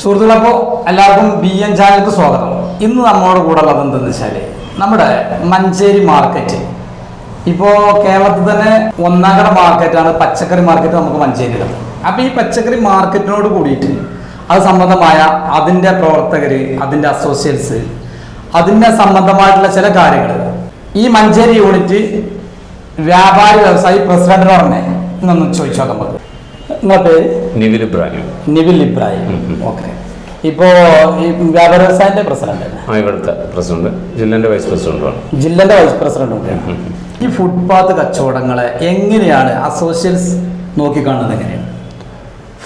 സുഹൃത്തുക്കളപ്പോൾ എല്ലാവർക്കും B N ചാനലിലേക്ക് സ്വാഗതം. ഇന്ന് നമ്മളോട് കൂടെ ഉള്ളത് എന്തെന്ന് വെച്ചാൽ നമ്മുടെ മഞ്ചേരി മാർക്കറ്റ് ഇപ്പോൾ കേരളത്തിൽ തന്നെ ഒന്നാകട മാർക്കറ്റാണ് പച്ചക്കറി മാർക്കറ്റ് നമുക്ക് മഞ്ചേരിയിലുള്ളത് അപ്പോൾ ഈ പച്ചക്കറി മാർക്കറ്റിനോട് കൂടിയിട്ട് അത് സംബന്ധമായ അതിന്റെ പ്രവർത്തകർ അതിന്റെ അസോസിയേറ്റ്സ് അതിന്റെ സംബന്ധമായിട്ടുള്ള ചില കാര്യങ്ങൾ ഈ മഞ്ചേരി യൂണിറ്റ് വ്യാപാരി വ്യവസായി പ്രസിഡന്റ് പറഞ്ഞേ. എന്നൊന്ന് ചോദിച്ചു നമുക്ക്. നിങ്ങളുടെ പേര്? നിവിൽ ഇബ്രാഹിം. നിവിൽ ഇബ്രാഹിം. ഓക്കെ. ഇപ്പോ ഈ വ്യാപാര വ്യവസായന്റെ പ്രസിഡന്റ് ഇവിടുത്തെ പ്രസിഡന്റ്. ജില്ലന്റെ വൈസ് പ്രസിഡന്റാണ് ജില്ലന്റെ വൈസ് പ്രസിഡന്റ് കൂടിയാണ് ഈ ഫുട്പാത്ത് കച്ചവടങ്ങളെ എങ്ങനെയാണ് അസോസിയൻസ് നോക്കിക്കാണുന്നത് എങ്ങനെയാണ്?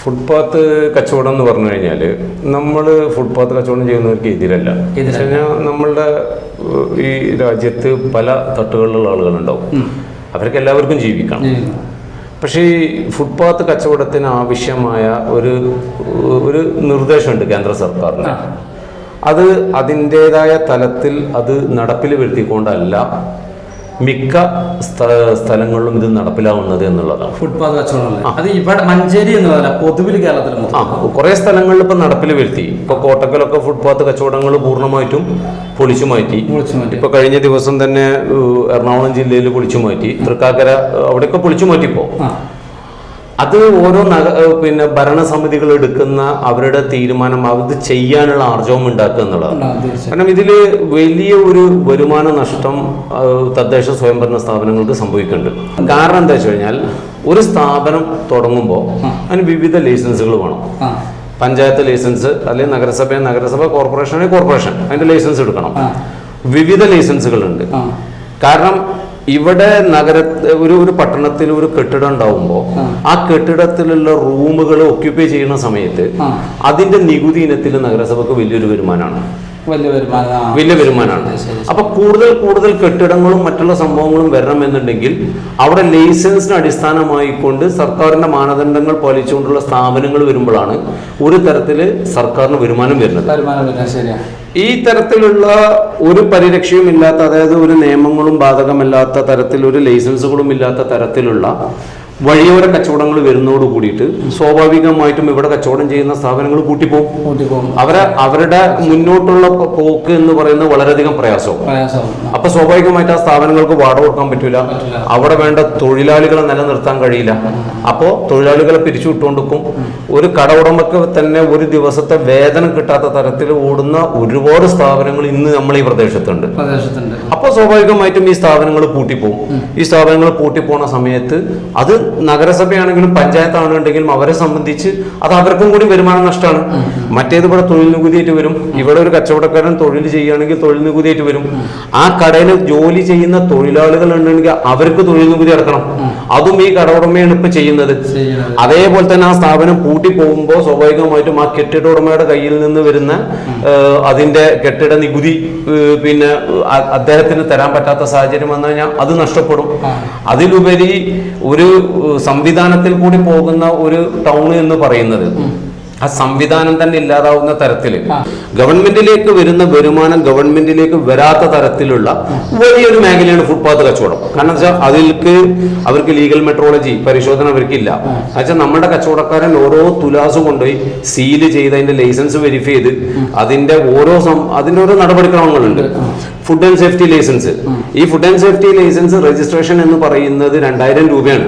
ഫുട്പാത്ത് കച്ചവടം എന്ന് പറഞ്ഞു കഴിഞ്ഞാൽ നമ്മൾ ഫുട്പാത്ത് കച്ചവടം ചെയ്യുന്നവർക്ക് എതിരല്ല വെച്ച് കഴിഞ്ഞാൽ നമ്മളുടെ ഈ രാജ്യത്ത് പല തട്ടുകളിലുള്ള ആളുകളുണ്ടാവും. അവർക്ക് എല്ലാവർക്കും ജീവിക്കണം പക്ഷേ ഈ ഫുട്പാത്ത് കച്ചവടത്തിന് ആവശ്യമായ ഒരു ഒരു നിർദ്ദേശമുണ്ട് കേന്ദ്ര സർക്കാരിന്. അത് അതിന്റെതായ തലത്തിൽ അത് നടപ്പിൽ വരുത്തിക്കൊണ്ടല്ല. മിക്ക സ്ഥ- സ്ഥലങ്ങളിലും ഇത് നടപ്പിലാവുന്നത് എന്നുള്ളതാണ്. ഫുട്പാത്ത് കച്ചവടം അത് ഇവിടെ മഞ്ചേരി എന്നതല്ല പൊതുവിൽ കേരളത്തിൽ ആ കുറേ സ്ഥലങ്ങളിൽ ഇപ്പൊ നടപ്പിൽ വരുത്തി. ഇപ്പൊ കോട്ടക്കലൊക്കെ ഫുട്പാത്ത് കച്ചവടങ്ങൾ പൂർണമായിട്ടും പൊളിച്ചു മാറ്റി. ഇപ്പൊ കഴിഞ്ഞ ദിവസം തന്നെ എറണാകുളം ജില്ലയിൽ പൊളിച്ചു മാറ്റി. തൃക്കാക്കര അവിടെയൊക്കെ പൊളിച്ചു മാറ്റിപ്പോ. അത് ഓരോ നഗ പിന്നെ ഭരണസമിതികൾ എടുക്കുന്ന അവരുടെ തീരുമാനം അത് ചെയ്യാനുള്ള ആർജവം ഉണ്ടാക്കുക എന്നുള്ളതാണ്. കാരണം ഇതിൽ വലിയ ഒരു വരുമാന നഷ്ടം തദ്ദേശ സ്വയംഭരണ സ്ഥാപനങ്ങൾക്ക് സംഭവിക്കുന്നുണ്ട്. കാരണം എന്താ വെച്ച് കഴിഞ്ഞാൽ ഒരു സ്ഥാപനം തുടങ്ങുമ്പോൾ അതിന് വിവിധ ലൈസൻസുകൾ വേണം. പഞ്ചായത്ത് ലൈസൻസ് അല്ലെങ്കിൽ നഗരസഭ നഗരസഭ കോർപ്പറേഷൻ കോർപ്പറേഷൻ അതിന്റെ ലൈസൻസ് എടുക്കണം. വിവിധ ലൈസൻസുകളുണ്ട്. ഉണ്ട് കാരണം ഇവിടെ നഗര ഒരു ഒരു പട്ടണത്തിൽ ഒരു കെട്ടിടം ഉണ്ടാവുമ്പോൾ ആ. കെട്ടിടത്തിലുള്ള റൂമുകൾ ഒക്യുപ്പൈ ചെയ്യുന്ന സമയത്ത് അതിന്റെ നികുതി ഇനത്തിൽ നഗരസഭക്ക് വലിയൊരു വരുമാനമാണ് വലിയ വരുമാനമാണ്. അപ്പൊ കൂടുതൽ കൂടുതൽ കെട്ടിടങ്ങളും മറ്റുള്ള സംഭവങ്ങളും വരണമെന്നുണ്ടെങ്കിൽ അവിടെ ലൈസൻസിന് അടിസ്ഥാനമായിക്കൊണ്ട് സർക്കാരിന്റെ മാനദണ്ഡങ്ങൾ പാലിച്ചുകൊണ്ടുള്ള സ്ഥാപനങ്ങൾ വരുമ്പോഴാണ് ഒരു തരത്തിൽ സർക്കാരിന് വരുമാനം വരുന്നത്. ഈ തരത്തിലുള്ള ഒരു പരിരക്ഷയും ഇല്ലാത്ത അതായത് ഒരു നിയമങ്ങളും ബാധകമല്ലാത്ത തരത്തിൽ ഒരു ലൈസൻസുകളും ഇല്ലാത്ത തരത്തിലുള്ള വഴിയോര കച്ചവടങ്ങൾ വരുന്നതോട് കൂടിയിട്ട് സ്വാഭാവികമായിട്ടും ഇവിടെ കച്ചവടം ചെയ്യുന്ന സ്ഥാപനങ്ങൾ കൂട്ടിപ്പോകും. കൂട്ടി പോകും അവരെ അവരുടെ മുന്നോട്ടുള്ള പോക്ക് എന്ന് പറയുന്നത് വളരെയധികം പ്രയാസവും. അപ്പൊ സ്വാഭാവികമായിട്ട് ആ സ്ഥാപനങ്ങൾക്ക് വാട കൊടുക്കാൻ പറ്റൂല. പറ്റില്ല. അവിടെ വേണ്ട തൊഴിലാളികളെ നിലനിർത്താൻ കഴിയില്ല. അപ്പോ തൊഴിലാളികളെ പിരിച്ചു വിട്ടുകൊണ്ടിരിക്കും ഒരു കട ഉടമക്ക് തന്നെ ഒരു ദിവസത്തെ വേതനം കിട്ടാത്ത തരത്തിൽ ഓടുന്ന ഒരുപാട് സ്ഥാപനങ്ങൾ ഇന്ന് നമ്മൾ ഈ പ്രദേശത്തുണ്ട്. പ്രദേശത്തുണ്ട്. അപ്പോൾ സ്വാഭാവികമായിട്ടും ഈ സ്ഥാപനങ്ങൾ പൂട്ടിപ്പോകും. ഈ സ്ഥാപനങ്ങൾ പൂട്ടിപ്പോണ സമയത്ത് അത് നഗരസഭയാണെങ്കിലും പഞ്ചായത്താണെന്നുണ്ടെങ്കിലും അവരെ സംബന്ധിച്ച് അത് അവർക്കും കൂടി വരുമാന നഷ്ടമാണ്. മറ്റേത് ഇവിടെ തൊഴിൽ നികുതിയായിട്ട് വരും. ഇവിടെ ഒരു കച്ചവടക്കാരൻ തൊഴിൽ ചെയ്യുകയാണെങ്കിൽ തൊഴിൽ നികുതിയായിട്ട് വരും. ആ കടയിൽ ജോലി ചെയ്യുന്ന തൊഴിലാളികൾ ഉണ്ടെങ്കിൽ അവർക്ക് തൊഴിൽ നികുതി അടക്കണം. അതും ഈ കട ഉടമയാണ് ഇപ്പൊ ചെയ്യുന്നത്. അതേപോലെ തന്നെ ആ സ്ഥാപനം പൂട്ടി പോകുമ്പോൾ സ്വാഭാവികമായിട്ടും ആ കെട്ടിട ഉടമയുടെ കയ്യിൽ നിന്ന് വരുന്ന അതിന്റെ കെട്ടിട നികുതി പിന്നെ അദ്ദേഹത്തിന് തരാൻ പറ്റാത്ത സാഹചര്യം വന്നു കഴിഞ്ഞാൽ അത് നഷ്ടപ്പെടും. അതിലുപരി ഒരു സംവിധാനത്തിൽ കൂടി പോകുന്ന ഒരു ടൗൺ എന്ന് പറയുന്നത് ആ സംവിധാനം തന്നെ ഇല്ലാതാവുന്ന തരത്തിൽ ഗവൺമെന്റിലേക്ക് വരുന്ന വരുമാനം ഗവൺമെന്റിലേക്ക് വരാത്ത തരത്തിലുള്ള വലിയൊരു മേഖലയാണ് ഫുട്പാത്ത് കച്ചവടം. കാരണം വെച്ചാൽ അതിൽക്ക് അവർക്ക് ലീഗൽ മെട്രോളജി പരിശോധന അവർക്കില്ല. എന്നുവെച്ചാൽ നമ്മുടെ കച്ചവടക്കാരൻ ഓരോ തുലാസ് കൊണ്ടുപോയി സീൽ ചെയ്ത് അതിന്റെ ലൈസൻസ് വെരിഫൈ ചെയ്ത് അതിന്റെ ഓരോ അതിന്റെ ഓരോ നടപടിക്രമങ്ങളുണ്ട്. ഫുഡ് ആൻഡ് സേഫ്റ്റി ലൈസൻസ് ഈ food and safety license registration എന്ന് പറയുന്നത് രണ്ടായിരം രൂപയാണ്.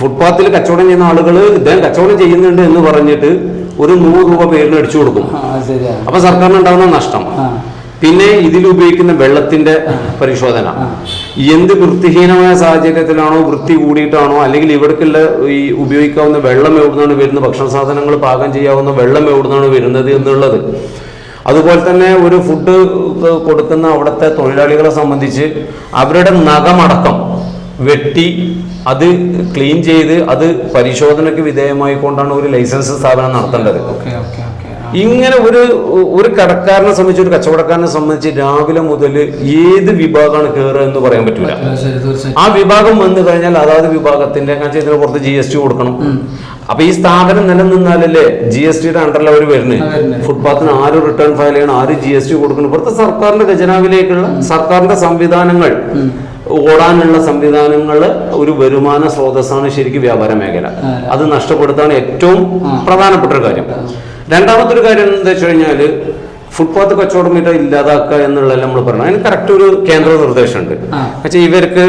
ഫുട്പാത്തിൽ കച്ചവടം ചെയ്യുന്ന ആളുകൾ ഇദ്ദേഹം കച്ചവടം ചെയ്യുന്നുണ്ട് എന്ന് പറഞ്ഞിട്ട് ഒരു നൂറ് രൂപ പേരിൽ അടിച്ചു കൊടുക്കും. അപ്പൊ സർക്കാരിന് ഉണ്ടാകുന്ന നഷ്ടം പിന്നെ ഇതിൽ ഉപയോഗിക്കുന്ന വെള്ളത്തിന്റെ പരിശോധന. എന്ത് വൃത്തിഹീനമായ സാഹചര്യത്തിലാണോ വൃത്തി കൂടിയിട്ടാണോ അല്ലെങ്കിൽ ഇവർക്കുള്ള ഈ ഉപയോഗിക്കാവുന്ന വെള്ളം എവിടുന്നാണ് വരുന്നത്? ഭക്ഷണ സാധനങ്ങൾ പാകം ചെയ്യാവുന്ന വെള്ളം എവിടുന്നാണ് വരുന്നത് എന്നുള്ളത്. അതുപോലെ തന്നെ ഒരു ഫുഡ് കൊടുക്കുന്ന അവിടുത്തെ തൊഴിലാളികളെ സംബന്ധിച്ച് അവരുടെ നഖമടക്കം വെട്ടി അത് ക്ലീൻ ചെയ്ത് അത് പരിശോധനയ്ക്ക് വിധേയമായിക്കൊണ്ടാണ് ഒരു ലൈസൻസ് സ്ഥാപനം നടത്തേണ്ടത്. ഇങ്ങനെ ഒരു ഒരു കടക്കാരനെ സംബന്ധിച്ച് ഒരു കച്ചവടക്കാരനെ സംബന്ധിച്ച് രാവിലെ മുതൽ ഏത് വിഭാഗമാണ് കയറുക എന്ന് പറയാൻ പറ്റില്ല ആ, വിഭാഗം വന്നു കഴിഞ്ഞാൽ അതാത് വിഭാഗത്തിന്റെ ഇതിന് പുറത്ത് ജി എസ് ടി കൊടുക്കണം. അപ്പൊ ഈ സ്ഥാപനം നിലനിന്നാലല്ലേ ജി എസ് ടിയുടെ അണ്ടറിൽ അവർ വരുന്നത് ഫുട്പാത്തിന് ആര് റിട്ടേൺ ഫയൽ ചെയ്യണം? ആര് ജി എസ് ടി കൊടുക്കണം? ഇവിടുത്തെ സർക്കാരിന്റെ ഖജനാവിലേക്കുള്ള സർക്കാരിന്റെ സംവിധാനങ്ങൾ ഓടാനുള്ള സംവിധാനങ്ങൾ ഒരു വരുമാന സ്രോതസ്സാണ് ശരിക്കും വ്യാപാര മേഖല. അത് നഷ്ടപ്പെടുത്താണ് ഏറ്റവും പ്രധാനപ്പെട്ട ഒരു കാര്യം. രണ്ടാമത്തെ ഒരു കാര്യം എന്താ വെച്ച് കഴിഞ്ഞാൽ ഫുട്പാത്ത് കച്ചവടം ഇത് ഇല്ലാതാക്കുക എന്നുള്ളത് നമ്മൾ പറഞ്ഞു അതിന് കറക്റ്റ് ഒരു കേന്ദ്ര നിർദ്ദേശമുണ്ട്. പക്ഷേ ഇവർക്ക്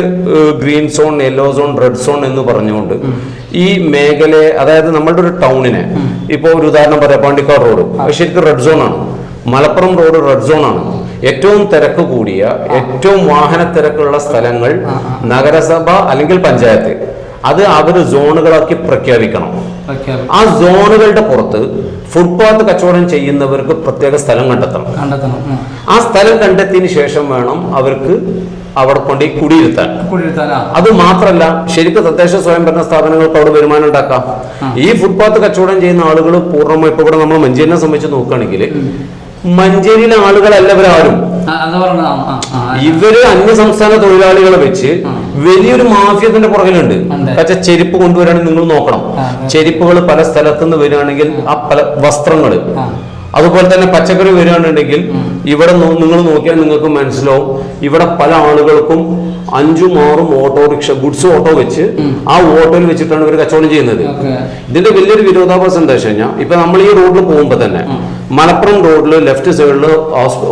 green zone yellow zone red zone എന്ന് പറഞ്ഞുകൊണ്ട് ഈ മേഖലയെ അതായത് നമ്മളുടെ ഒരു ടൗണിനെ ഇപ്പോൾ ഒരു ഉദാഹരണം പറയാം പാണ്ടിക്കാട് റോഡ്. ശരിക്കും റെഡ് സോൺ ആണ്. മലപ്പുറം റോഡ് റെഡ് സോൺ ആണ്. ഏറ്റവും തിരക്ക് കൂടിയ ഏറ്റവും വാഹന തിരക്കുള്ള സ്ഥലങ്ങൾ നഗരസഭ അല്ലെങ്കിൽ പഞ്ചായത്ത്. അത് അവർ സോണുകളാക്കി പ്രഖ്യാപിക്കണം. ആ സോണുകളുടെ പുറത്ത് ഫുട്പാത്ത് കച്ചവടം ചെയ്യുന്നവർക്ക് പ്രത്യേക സ്ഥലം കണ്ടെത്തണം. ആ സ്ഥലം കണ്ടെത്തിയതിന് ശേഷം വേണം അവർക്ക് അവിടെ കൊണ്ട് കുടിയിരുത്താൻ. അത് മാത്രല്ല ശരിക്കും തദ്ദേശ സ്വയംഭരണ സ്ഥാപനങ്ങൾക്ക് അവിടെ വരുമാനം ഉണ്ടാക്കാം. ഈ ഫുട്പാത്ത് കച്ചവടം ചെയ്യുന്ന ആളുകൾ പൂർണമായി ഇപ്പൊ ഇവിടെ നമ്മൾ മഞ്ചേരിനെ സംബന്ധിച്ച് നോക്കുകയാണെങ്കിൽ മഞ്ചേരിയിലെ ആളുകളല്ല ഇവരാരും ഇവർ അന്യ സംസ്ഥാന തൊഴിലാളികളെ വെച്ച് വലിയൊരു മാഫിയത്തിന്റെ പുറകിലുണ്ട്. പക്ഷെ ചെരുപ്പ് കൊണ്ടുവരാണെങ്കിൽ നിങ്ങൾ നോക്കണം. ചെരുപ്പുകൾ പല സ്ഥലത്തുനിന്ന് വരികയാണെങ്കിൽ ആ. പല വസ്ത്രങ്ങൾ അതുപോലെ തന്നെ പച്ചക്കറി വരികയാണെന്നുണ്ടെങ്കിൽ ഇവിടെ നിങ്ങൾ നോക്കിയാൽ നിങ്ങൾക്ക് മനസ്സിലാവും. ഇവിടെ പല ആളുകൾക്കും അഞ്ചും ആറും ഓട്ടോറിക്ഷ ഗുഡ്സ് ഓട്ടോ വെച്ച് ആ ഓട്ടോയിൽ വെച്ചിട്ടാണ് ഇവർ കച്ചവടം ചെയ്യുന്നത്. ഇതിന്റെ വലിയൊരു വിരോധാഭാസം എന്താ വെച്ച് കഴിഞ്ഞാൽ ഇപ്പൊ നമ്മൾ ഈ റോഡിൽ പോകുമ്പോൾ തന്നെ മലപ്പുറം റോഡിൽ ലെഫ്റ്റ് സൈഡിൽ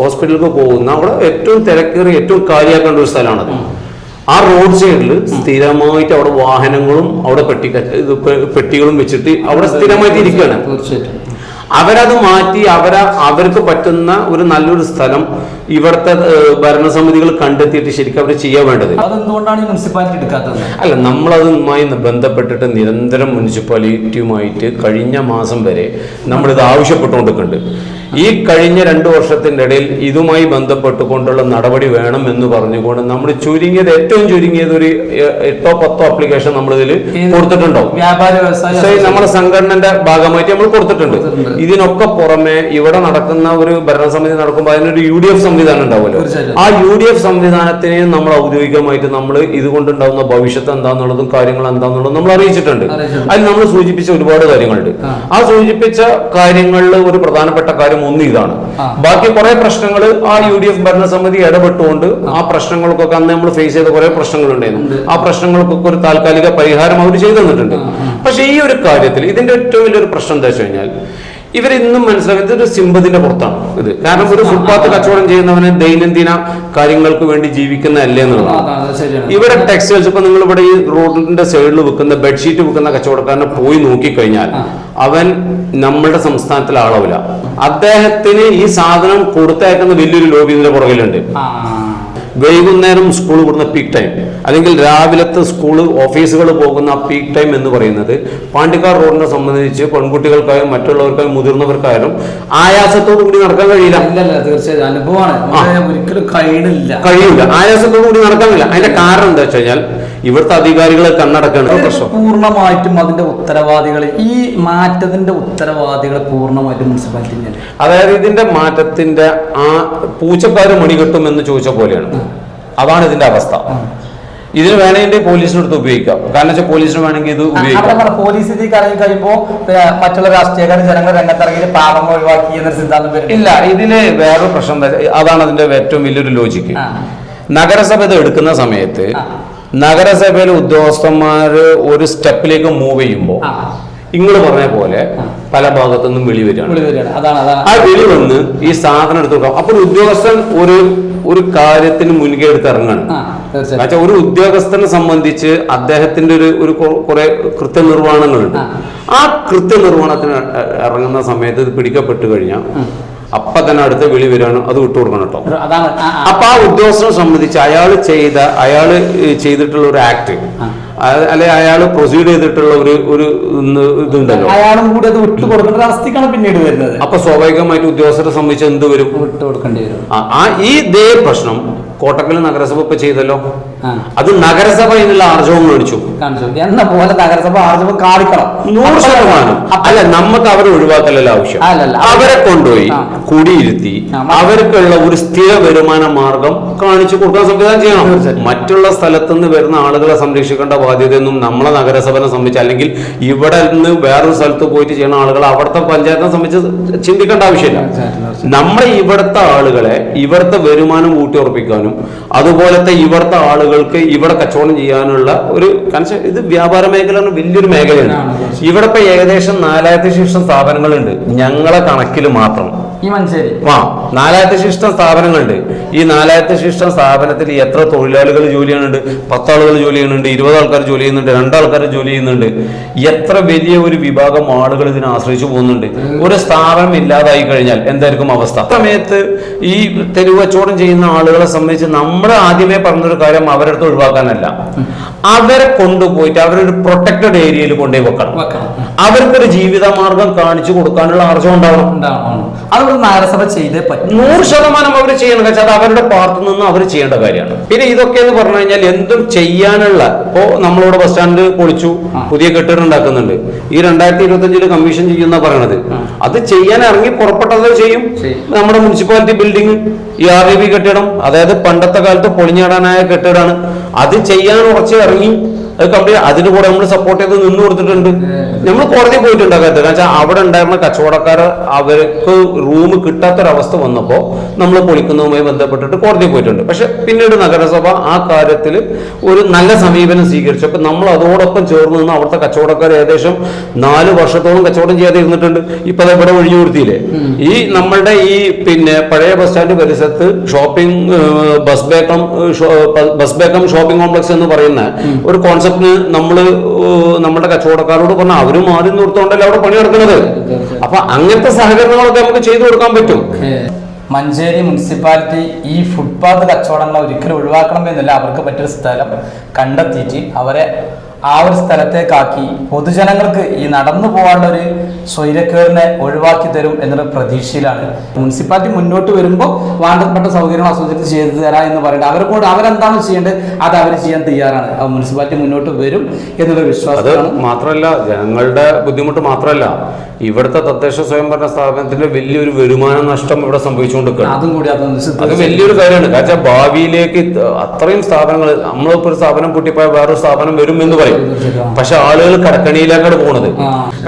ഹോസ്പിറ്റലിലേക്ക് പോകുന്ന അവിടെ ഏറ്റവും തിരക്കേറി ഏറ്റവും കാര്യമാക്കേണ്ട ഒരു സ്ഥലമാണത്. ആ റോഡ് സൈഡിൽ സ്ഥിരമായിട്ട് അവിടെ വാഹനങ്ങളും അവിടെ പെട്ടി പെട്ടികളും വെച്ചിട്ട് അവിടെ സ്ഥിരമായിട്ട് ഇരിക്കുകയാണ് തീർച്ചയായിട്ടും. അവരത് മാറ്റി അവര അവർക്ക് പറ്റുന്ന ഒരു നല്ലൊരു സ്ഥലം ഇവിടുത്തെ ഭരണസമിതികൾ കണ്ടെത്തിയിട്ട് ശരിക്കും അവർ ചെയ്യാൻ വേണ്ടത്. അതെന്തുകൊണ്ടാണ് മുനിസിപ്പാലിറ്റി എടുക്കാത്തത്? അല്ല നമ്മളതുമായി ബന്ധപ്പെട്ടിട്ട് നിരന്തരം മുനിസിപ്പാലിറ്റിയുമായിട്ട് കഴിഞ്ഞ മാസം വരെ നമ്മളിത് ആവശ്യപ്പെട്ടുകൊണ്ടിരിക്കുന്നുണ്ട്. ഈ കഴിഞ്ഞ രണ്ടു വർഷത്തിന്റെ ഇടയിൽ ഇതുമായി ബന്ധപ്പെട്ടുകൊണ്ടുള്ള നടപടി വേണം എന്ന് പറഞ്ഞുകൊണ്ട് നമ്മൾ ചുരുങ്ങിയത് ഏറ്റവും ചുരുങ്ങിയത് ഒരു എട്ടോ പത്തോ അപ്ലിക്കേഷൻ നമ്മൾ ഇതിൽ കൊടുത്തിട്ടുണ്ടോ കൊടുത്തിട്ടുണ്ടാവും. വ്യാപാര വ്യവസായ നമ്മുടെ സംഘടനന്റെ ഭാഗമായിട്ട് നമ്മൾ കൊടുത്തിട്ടുണ്ട്. ഇതിനൊക്കെ പുറമെ ഇവിടെ നടക്കുന്ന ഒരു ഭരണസമിതി നടക്കുമ്പോൾ അതിനൊരു യു ഡി എഫ് സംവിധാനം ഉണ്ടാവുമല്ലോ. ആ യു ഡി എഫ് സംവിധാനത്തിനെ നമ്മൾ ഔദ്യോഗികമായിട്ട് നമ്മൾ ഇതുകൊണ്ടുണ്ടാവുന്ന ഭവിഷ്യത്ത് എന്താന്നുള്ളതും കാര്യങ്ങൾ എന്താന്നുള്ളതും നമ്മൾ അറിയിച്ചിട്ടുണ്ട്. അതിൽ നമ്മൾ സൂചിപ്പിച്ച ഒരുപാട് കാര്യങ്ങളുണ്ട്. ആ സൂചിപ്പിച്ച കാര്യങ്ങളിൽ ഒരു പ്രധാനപ്പെട്ട കാര്യം ഒന്ന് ഇതാണ്. ബാക്കി കുറെ പ്രശ്നങ്ങൾ ആ യു ഡി എഫ് ഭരണസമിതി ഇടപെട്ടുകൊണ്ട് ആ. പ്രശ്നങ്ങൾക്കൊക്കെ അന്ന് നമ്മൾ ഫേസ് ചെയ്ത കുറെ പ്രശ്നങ്ങൾ ഉണ്ടായിരുന്നു ആ പ്രശ്നങ്ങൾക്കൊക്കെ ഒരു താൽക്കാലിക പരിഹാരം അവർ ചെയ്തു തന്നിട്ടുണ്ട്. പക്ഷെ ഈ ഒരു കാര്യത്തിൽ ഇതിന്റെ ഏറ്റവും വലിയൊരു പ്രശ്നം എന്താ വെച്ച് കഴിഞ്ഞാൽ ഇവരിന്നും മനസ്സിലാക്കുന്നത് ഒരു സിമ്പതിന്റെ പുറത്താണ് ഇത്. കാരണം ഒരു ഫുട്പാത്ത് കച്ചവടം ചെയ്യുന്നവന് ദൈനംദിന കാര്യങ്ങൾക്ക് വേണ്ടി ജീവിക്കുന്നതല്ലേ എന്നുള്ളതാണ്. ഇവരെ ഇവിടെ ടെക്സ്റ്റൈൽസ് ഇപ്പൊ നിങ്ങൾ ഇവിടെ ഈ റോഡിന്റെ സൈഡിൽ വെക്കുന്ന ബെഡ്ഷീറ്റ് വെക്കുന്ന കച്ചവടക്കാരനെ പോയി നോക്കിക്കഴിഞ്ഞാൽ അവൻ നമ്മളുടെ സംസ്ഥാനത്തിലെ ആളാവില്ല അദ്ദേഹത്തിന് ഈ സാധനം കൊടുത്തയക്കുന്ന വലിയൊരു ലോബി ഇതിന്റെ പുറകിലുണ്ട്. വൈകുന്നേരം സ്കൂൾ വിടുന്ന പീക്ക് ടൈം അല്ലെങ്കിൽ രാവിലത്തെ സ്കൂൾ ഓഫീസുകൾ പോകുന്ന പീക്ക് ടൈം എന്ന് പറയുന്നത് പാണ്ടിക്കാർ റോഡിനെ സംബന്ധിച്ച് പെൺകുട്ടികൾക്കായും മറ്റുള്ളവർക്കായും മുതിർന്നവർക്കായാലും ആയാസത്തോടു കൂടി നടക്കാൻ കഴിയില്ല. തീർച്ചയായും. അനുഭവമാണ്. ഒരിക്കലും കഴിയുന്നില്ല കഴിയില്ല. ആയാസത്തോടു കൂടി നടക്കാൻ കഴിയില്ല. അതിന്റെ കാരണം എന്താ വെച്ച് കഴിഞ്ഞാൽ ഇവിടുത്തെ അധികാരികളെ കണ്ണടക്കാണ് പ്രശ്നം. പൂർണമായിട്ടും അതിന്റെ ഉത്തരവാദികൾ ഈ മാറ്റത്തിന്റെ ഉത്തരവാദികൾ പൂർണമായിട്ടും മുനിസിപ്പാലിറ്റി അതായത് ഇതിന്റെ മാറ്റത്തിന്റെ ആ പൂച്ചക്കാര് മണി കിട്ടും എന്ന് ചോദിച്ച പോലെയാണ്. അതാണ് ഇതിന്റെ അവസ്ഥ. ഇതിന് വേണമെങ്കിൽ പോലീസിനടുത്ത് ഉപയോഗിക്കാം. കാരണം വെച്ചാൽ പോലീസിന് വേണമെങ്കിൽ ഇത് ഉപയോഗിക്കാം. പോലീസ് ഇതിൽ കറങ്ങി കഴിയുമ്പോൾ മറ്റുള്ള രാഷ്ട്രീയക്കാർ ജനങ്ങൾ രംഗത്തിറങ്ങി പാപം ഒഴിവാക്കി എന്നൊരു സിദ്ധാന്തം ഇല്ല ഇതിൽ വേറൊരു പ്രശ്നം അതാണ് അതിന്റെ ഏറ്റവും വലിയൊരു ലോജിക്ക് നഗരസഭ ഇത് എടുക്കുന്ന സമയത്ത്. നഗരസഭയിലെ ഉദ്യോഗസ്ഥന്മാര് ഒരു സ്റ്റെപ്പിലേക്ക് മൂവ് ചെയ്യുമ്പോൾ നിങ്ങൾ പറഞ്ഞ പോലെ പല ഭാഗത്തുനിന്നും വിളി വരികയാണ്. വിളി വരികയാണ്. ആ വിളി വന്ന് ഈ സാധനം എടുത്തു കൊടുക്കാം അപ്പോൾ ഉദ്യോഗസ്ഥൻ ഒരു ഒരു കാര്യത്തിന് മുൻകൈ എടുത്ത് ഇറങ്ങാണ്. എന്നുവെച്ചാൽ ഒരു ഉദ്യോഗസ്ഥനെ സംബന്ധിച്ച് അദ്ദേഹത്തിന്റെ ഒരു ഒരു കുറെ കൃത്യനിർവഹണങ്ങളുണ്ട് ആ. ആ കൃത്യനിർവഹണത്തിന് ഇറങ്ങുന്ന സമയത്ത് ഇത് പിടിക്കപ്പെട്ടു കഴിഞ്ഞാൽ അപ്പൊ തന്നെ അടുത്ത വിളി വരികയാണ്. അത് വിട്ടുകൊടുക്കണം കേട്ടോ. അതാണ്. ആ, ആ. അപ്പൊ ആ ഉദ്യോഗസ്ഥനെ സംബന്ധിച്ച് അയാൾ ചെയ്ത അയാൾ ചെയ്തിട്ടുള്ള ഒരു ആക്ട് അല്ലെ അയാൾ പ്രൊസീഡ് ചെയ്തിട്ടുള്ള ഒരു ഒരു ഇതുണ്ടല്ലോ. അയാളും കൂടി അത് വിട്ടു കൊടുക്കേണ്ട അവസ്ഥക്കാണ് പിന്നീട് വരുന്നത്. അപ്പൊ സ്വാഭാവികമായിട്ട് ഉദ്യോഗസ്ഥരെ സംബന്ധിച്ച് എന്ത് വരും? വിട്ടു കൊടുക്കേണ്ടി വരും. ആ- ഈ ഇതേ പ്രശ്നം കോട്ടക്കൽ നഗരസഭ ഇപ്പൊ ചെയ്തല്ലോ. അത് നഗരസഭ എന്നുള്ള ആർജവം മേടിച്ചു എന്ന പോലെ നഗരസഭ ആർജവം കാണിക്കണം. നൂറ് ശതമാനം. അല്ല നമുക്ക് അവരെ ഒഴിവാക്കലല്ല ആവശ്യം? അവരെ കൊണ്ടുപോയി. കുടിയിരുത്തി അവർക്കുള്ള ഒരു സ്ഥിര വരുമാന മാർഗം കാണിച്ചു കൊടുക്കാൻ സംവിധാനം ചെയ്യണം. മറ്റുള്ള സ്ഥലത്തു നിന്ന് വരുന്ന ആളുകളെ സംരക്ഷിക്കേണ്ട ബാധ്യതയൊന്നും നമ്മളെ നഗരസഭനെ സംബന്ധിച്ച് അല്ലെങ്കിൽ ഇവിടെ നിന്ന് വേറൊരു സ്ഥലത്ത് പോയിട്ട് ചെയ്യുന്ന ആളുകൾ അവിടുത്തെ പഞ്ചായത്തിനെ സംബന്ധിച്ച് ചിന്തിക്കേണ്ട ആവശ്യമില്ല. നമ്മുടെ ഇവിടുത്തെ ആളുകളെ ഇവിടുത്തെ വരുമാനം ഊട്ടി ഉറപ്പിക്കാനും അതുപോലത്തെ ഇവിടുത്തെ ആളുകൾ ആളുകൾക്ക് ഇവിടെ കച്ചവടം ചെയ്യാനുള്ള ഒരു കാരണം ഇത് വ്യാപാര മേഖല വലിയൊരു മേഖലയാണ്. ഇവിടെ ഇപ്പൊ ഏകദേശം നാലായിരത്തി ശിഷ്ടം സ്ഥാപനങ്ങളുണ്ട്. ഞങ്ങളെ കണക്കിൽ മാത്രം. ഈ മഞ്ചേരി ആ നാലായിരത്തി ശിഷ്ടം സ്ഥാപനങ്ങളുണ്ട്. ഈ നാലായിരത്തി ശിഷ്ടം സ്ഥാപനത്തിൽ എത്ര തൊഴിലാളികൾ ജോലി ചെയ്യുന്നുണ്ട്? പത്താളുകൾ ജോലി ചെയ്യുന്നുണ്ട് ഇരുപത് ആൾക്കാർ ജോലി ചെയ്യുന്നുണ്ട് രണ്ടാൾക്കാർ ജോലി ചെയ്യുന്നുണ്ട്. എത്ര വലിയ ഒരു വിഭാഗം ആളുകൾ ഇതിനെ ആശ്രയിച്ചു പോകുന്നുണ്ട്? ഒരു സ്ഥാപനം ഇല്ലാതായി കഴിഞ്ഞാൽ എന്തായിരിക്കും അവസ്ഥ? സമയത്ത് ഈ തെരുവ് കച്ചവടം ചെയ്യുന്ന ആളുകളെ സംബന്ധിച്ച് നമ്മൾ ആദ്യമേ പറഞ്ഞൊരു കാര്യം അവരുടെ അടുത്ത് ഒഴിവാക്കാനല്ല. അവരെ കൊണ്ടുപോയിട്ട് അവരൊരു പ്രൊട്ടക്റ്റഡ് ഏരിയയിൽ കൊണ്ടുപോയി വെക്കണം. അവർക്കൊരു ജീവിതമാർഗം കാണിച്ചു കൊടുക്കാനുള്ള ആർജം ഉണ്ടാവണം. അതുകൊണ്ട് നഗരസഭ ചെയ്തേ പറ്റും. നൂറ് ശതമാനം അവർ ചെയ്യണം. വെച്ചാൽ അത് അവരുടെ പാർട്ടിൽ നിന്ന് അവർ ചെയ്യേണ്ട കാര്യമാണ്. പിന്നെ ഇതൊക്കെ എന്ന് പറഞ്ഞു കഴിഞ്ഞാൽ എന്തും ചെയ്യാനുള്ള ഇപ്പോ നമ്മളിവിടെ ബസ് സ്റ്റാൻഡ് പൊളിച്ചു പുതിയ കെട്ടിടം ഉണ്ടാക്കുന്നുണ്ട്. ഈ രണ്ടായിരത്തി ഇരുപത്തി അഞ്ചിൽ കമ്മീഷൻ ചെയ്യുന്ന പറയണത്. അത് ചെയ്യാൻ ഇറങ്ങി പുറപ്പെട്ടത് ചെയ്യും. നമ്മുടെ മുനിസിപ്പാലിറ്റി ബിൽഡിംഗ് ഈ ആർ ബി കെട്ടിടം അതായത് പണ്ടത്തെ കാലത്ത് പൊളിഞ്ഞാടാനായ കെട്ടിടമാണ് അത് ചെയ്യാൻ ഉറച്ച് ഇറങ്ങി അത് കമ്പനി അതിന് കൂടെ നമ്മൾ സപ്പോർട്ട് ചെയ്ത് നിന്ന് കൊടുത്തിട്ടുണ്ട്. നമ്മൾ കോടതി പോയിട്ടുണ്ട് കാര്യത്തിൽ വെച്ചാൽ അവിടെ ഉണ്ടായിരുന്ന കച്ചവടക്കാർ അവർക്ക് റൂം കിട്ടാത്തൊരവസ്ഥ വന്നപ്പോൾ നമ്മൾ പൊളിക്കുന്നതുമായി ബന്ധപ്പെട്ടിട്ട് കോടതി പോയിട്ടുണ്ട്. പക്ഷെ പിന്നീട് നഗരസഭ ആ കാര്യത്തിൽ ഒരു നല്ല സമീപനം സ്വീകരിച്ചു. സ്വീകരിച്ചപ്പോൾ നമ്മൾ അതോടൊപ്പം ചേർന്ന് നിന്ന് അവിടുത്തെ കച്ചവടക്കാർ ഏകദേശം നാല് വർഷത്തോളം കച്ചവടം ചെയ്യാതെ ഇരുന്നിട്ടുണ്ട് ഇപ്പൊ അത് ഇവിടെ ഒഴിഞ്ഞു കൊടുത്തില്ലേ? ഈ നമ്മളുടെ ഈ പിന്നെ പഴയ ബസ് സ്റ്റാൻഡ് പരിസരത്ത് ഷോപ്പിംഗ് ബസ് ബേക്കം ബസ് ബേക്കം ഷോപ്പിംഗ് കോംപ്ലക്സ് എന്ന് പറയുന്ന ഒരു കോൺസെപ്റ്റിന് നമ്മൾ നമ്മുടെ കച്ചവടക്കാരോട് പറഞ്ഞാൽ അവരും മാറി നിർത്തോണ്ടല്ലേ അവിടെ പണി നടക്കുന്നത്? അപ്പൊ അങ്ങനത്തെ സഹകരണങ്ങളൊക്കെ നമുക്ക് ചെയ്തു കൊടുക്കാൻ പറ്റും. മഞ്ചേരി മുനിസിപ്പാലിറ്റി ഈ ഫുട്പാത്ത് കച്ചവടങ്ങൾ ഒരിക്കലും ഒഴിവാക്കണമെന്നില്ല. അവർക്ക് പറ്റിയൊരു സ്ഥലം കണ്ടെത്തിയിട്ട് അവരെ ആ ഒരു സ്ഥലത്തേക്കാക്കി പൊതുജനങ്ങൾക്ക് ഈ നടന്നു പോകാനുള്ള ഒരു സ്വൈരക്കേടിനെ ഒഴിവാക്കി തരും എന്നുള്ള പ്രതീക്ഷയിലാണ്. മുനിസിപ്പാലിറ്റി മുന്നോട്ട് വരുമ്പോൾ വേണ്ടപ്പെട്ട സൗകര്യങ്ങൾ ആസൂത്രിച്ച് ചെയ്തു തരാം എന്ന് പറയുന്നത്. അവരെ കൊണ്ട് അവരെന്താണ് ചെയ്യേണ്ടത്? അത് അവർ ചെയ്യാൻ തയ്യാറാണ്. മുനിസിപ്പാലിറ്റി മുന്നോട്ട് വരും എന്നുള്ള വിശ്വാസമാണ്. മാത്രമല്ല ജനങ്ങളുടെ ബുദ്ധിമുട്ട് മാത്രമല്ല ഇവിടുത്തെ തദ്ദേശ സ്വയംഭരണ സ്ഥാപനത്തിന്റെ വലിയൊരു വരുമാന നഷ്ടം ഇവിടെ സംഭവിച്ചുകൊണ്ടിരിക്കുകയാണ്. അതും കൂടി അത് വലിയൊരു കാര്യമാണ്. കാരണം ഭാവിയിലേക്ക് അത്രയും സ്ഥാപനങ്ങൾ നമ്മളിപ്പോ ഒരു സ്ഥാപനം പൊട്ടിപ്പോയ വേറൊരു സ്ഥാപനം വരും എന്ന് പറയും പക്ഷെ ആളുകൾ കടക്കണിയിലേക്കാണ് പോണത്.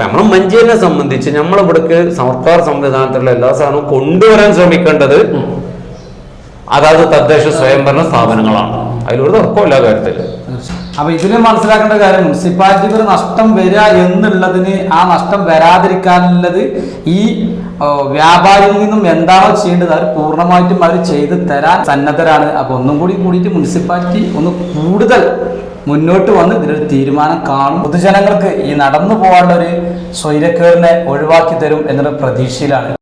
നമ്മളെ നമ്മൾ മഞ്ചേരിനെ സംബന്ധിച്ച് നമ്മളിവിടേക്ക് സർക്കാർ സംവിധാനത്തിലുള്ള എല്ലാ സാധനവും കൊണ്ടുവരാൻ ശ്രമിക്കേണ്ടത് അതായത് തദ്ദേശ സ്വയംഭരണ സ്ഥാപനങ്ങളാണ്. അതിലൊരു തർക്കമില്ല കാര്യത്തിൽ കാര്യത്തിൽ. അപ്പൊ ഇതിന് മനസ്സിലാക്കേണ്ട കാര്യം മുനിസിപ്പാലിറ്റിക്ക് ഒരു നഷ്ടം വരിക എന്നുള്ളതിന് ആ നഷ്ടം വരാതിരിക്കാനുള്ളത് ഈ വ്യാപാരിയിൽ നിന്നും എന്താണോ ചെയ്യേണ്ടത് അവർ പൂർണമായിട്ടും അവർ ചെയ്ത് തരാൻ സന്നദ്ധരാണ്. അപ്പൊ ഒന്നും കൂടി കൂടിയിട്ട് മുനിസിപ്പാലിറ്റി ഒന്ന് കൂടുതൽ മുന്നോട്ട് വന്ന് ഇതിലൊരു തീരുമാനം കാണും. പൊതുജനങ്ങൾക്ക് ഈ നടന്നു പോകാനുള്ള ഒരു സ്വൈരക്കേടിനെ ഒഴിവാക്കി തരും എന്നൊരു പ്രതീക്ഷയിലാണ്.